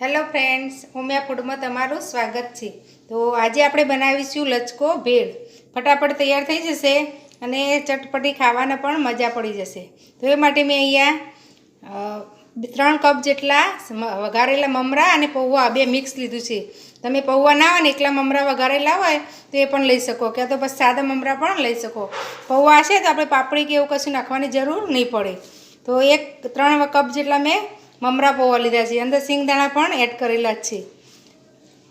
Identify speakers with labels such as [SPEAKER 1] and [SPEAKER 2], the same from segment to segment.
[SPEAKER 1] Hello friends Umiya ફૂડમાં તમારું સ્વાગત છે. તો આજે આપણે બનાવીશું લચકો ભેળ. ફટાફટ તૈયાર થઈ જશે અને ચટપટી ખાવાના પણ મજા પડી જશે. તો એ માટે મેં અહીંયા ત્રણ કપ જેટલા વઘારેલા મમરા અને પૌવા બે મિક્સ લીધું છે. તમે પૌવા ના હોય ને એકલા મમરા વઘારેલા હોય, તો એ પણ લઈ શકો. ક્યાં તો બસ સાદા મમરા પણ લઈ શકો. પૌવા હશે તો આપણે પાપડી કે એવું કશું નાખવાની જરૂર નહીં પડે. તો એક, ત્રણ કપ જેટલા મેં મમરા પૌવા લીધા છે. અંદર સિંગદાણા પણ એડ કરેલા છે.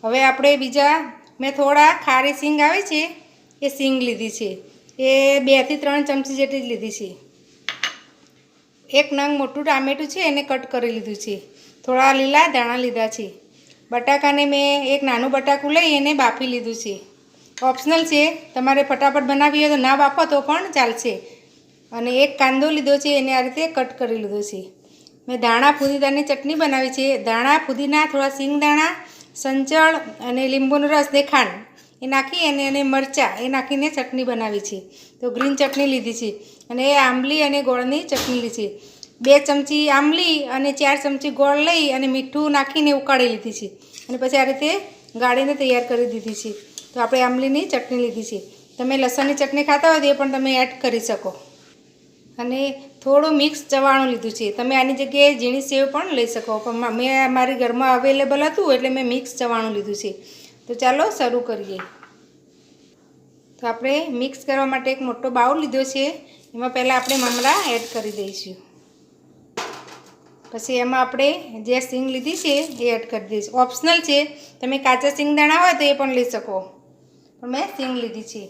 [SPEAKER 1] હવે આપણે બીજા, મેં થોડા ખારી સિંગ આવે છે, એ સિંગ લીધી છે. એ બેથી ત્રણ ચમચી જેટલી જ લીધી છે. એક નંગ મોટું ટામેટું છે, એને કટ કરી લીધું છે. થોડા લીલા દાણા લીધા છે. બટાકાને મેં એક નાનું બટાકું લઈ એને બાફી લીધું છે. ઓપ્શનલ છે, તમારે ફટાફટ બનાવી હોય તો ના બાફો તો પણ ચાલશે. અને એક કાંદો લીધો છે, એને આ રીતે કટ કરી લીધો છે. મેં ધાણા ફુદીનાની ચટણી બનાવી છે. ધાણા ફુદીના, થોડા સિંગ દાણા સંચળ અને લીંબુનો રસ ખાંડ એ નાખી અને એને મરચાં, એ નાખીને ચટણી બનાવી છે. તો ગ્રીન ચટણી લીધી છે. અને એ આંબલી અને ગોળની ચટણી લીધી છે. બે ચમચી આંબલી અને ચાર ચમચી ગોળ લઈ અને મીઠું નાખીને ઉકાળી લીધી છે. અને પછી આ રીતે ગાળીને તૈયાર કરી દીધી છે. તો આપણે આંબલીની ચટણી લીધી છે. તમે લસણની ચટણી ખાતા હોય તો એ પણ તમે એડ કરી શકો. અને થોડું મિક્સ ચવાણું લીધું છે. તમે આની જગ્યાએ ઝીણી સેવ પણ લઈ શકો. પણ મેં મારી ઘરમાં અવેલેબલ હતું એટલે મેં મિક્સ ચવાણું લીધું છે. તો ચાલો શરૂ કરીએ. તો આપણે મિક્સ કરવા માટે એક મોટો બાઉલ લીધો છે. એમાં પહેલાં આપણે મમરા એડ કરી દઈશું. પછી એમાં આપણે જે સિંગ લીધી છે એ એડ કરી દઈશું. ઓપ્શનલ છે. તમે કાચા સિંગદાણા હોય તો એ પણ લઈ શકો. પણ મેં સિંગ લીધી છે.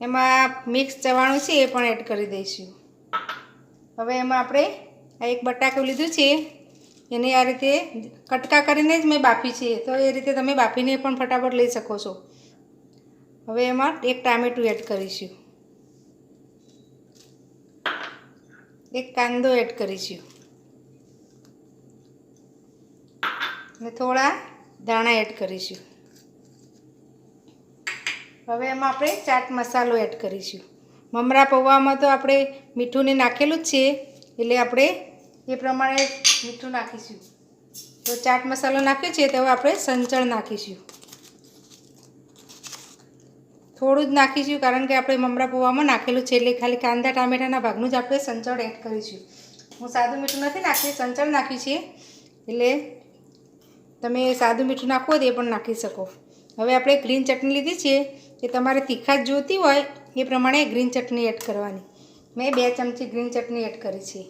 [SPEAKER 1] એમાં મિક્સ ચવાણું છે એ પણ એડ કરી દઈશું. હવે એમાં આપણે આ એક બટાકું લીધું છે, એને આ રીતે કટકા કરીને જ મેં બાફી છે, તો એ રીતે તમે બાફીને પણ ફટાફટ લઈ શકો છો. હવે એમાં એક ટામેટું એડ કરીશું. એક કાંદો એડ કરીશું. અને થોડા દાણા એડ કરીશું. હવે એમાં આપણે ચાટ મસાલો એડ કરીશું. મમરા પૌવામાં તો આપણે મીઠું ને નાખેલું જ છે, એટલે આપણે એ પ્રમાણે મીઠું નાખીશું. તો ચાટ મસાલો નાખ્યો છે, તો હવે આપણે સંચળ નાખીશું. થોડું જ નાખીશું, કારણ કે આપણે મમરા પૌવામાં નાખેલું છે, એટલે ખાલી કાંદા, ટામેટાના ભાગનું જ આપણે સંચળ એડ કરીશું. હું સાદું મીઠું નથી નાખ્યું, સંચળ નાખ્યું છે, એટલે તમે સાદું મીઠું હોય તો પણ નાખી શકો. હવે આપણે ગ્રીન ચટણી લીધી છે એ તમારે તીખાશ જોતી હોય, એ પ્રમાણે ગ્રીન ચટણી એડ કરવાની. મેં બે ચમચી ગ્રીન ચટણી એડ કરી છે.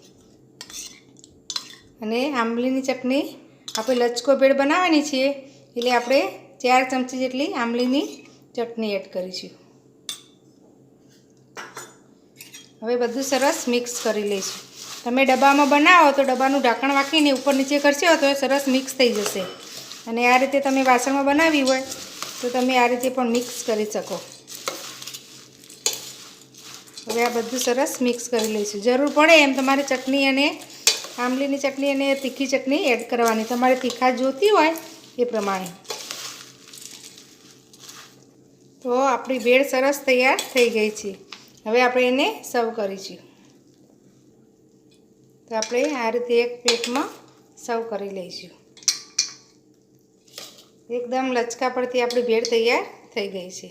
[SPEAKER 1] અને આંબલીની ચટણી આપણે લચકો ભેળ બનાવવાની છે, એટલે આપણે ચાર ચમચી જેટલી આંબલીની ચટણી એડ કરીશું. હવે બધું સરસ મિક્સ કરી લઈશું. તમે ડબ્બામાં બનાવો તો ડબ્બાનું ઢાંકણ વાંકીને ઉપર નીચે કરશો તો સરસ મિક્સ થઈ જશે. અને આ રીતે તમે વાસણમાં બનાવી હોય તો તમે આ રીતે પણ મિક્સ કરી શકો. હવે આ બધું સરસ મિક્સ કરી લઈશું. જરૂર પડે એમ તમારે ચટણી અને આંબલીની ચટણી અને તીખી ચટણી એડ કરવાની. તમારે તીખા જોતી હોય એ પ્રમાણે. તો આપણી ભેળ સરસ તૈયાર થઈ ગઈ છે. હવે આપણે એને સર્વ કરીશું. તો આપણે આ રીતે એક પ્લેટમાં સર્વ કરી લઈશું. એકદમ લચકા પડતી આપણી ભેળ તૈયાર થઈ ગઈ છે.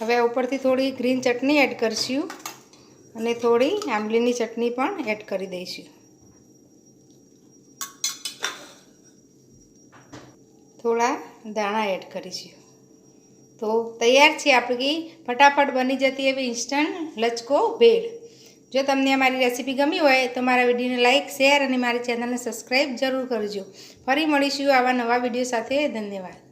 [SPEAKER 1] હવે ઉપરથી થોડી ગ્રીન ચટણી એડ કરીશું અને થોડી આંબલીની ચટણી પણ એડ કરી દઈશું. થોડા દાણા એડ કરીશું. તો તૈયાર છે આપણી ફટાફટ બની જતી એવી ઇન્સ્ટન્ટ લચકો ભેળ. જો તમને અમારી રેસીપી ગમી હોય તો મારા વિડીયોને લાઇક શેર અને મારી ચેનલને સબસ્ક્રાઈબ જરૂર કરજો. ફરી મળીશું આવા નવા વીડિયો સાથે. ધન્યવાદ.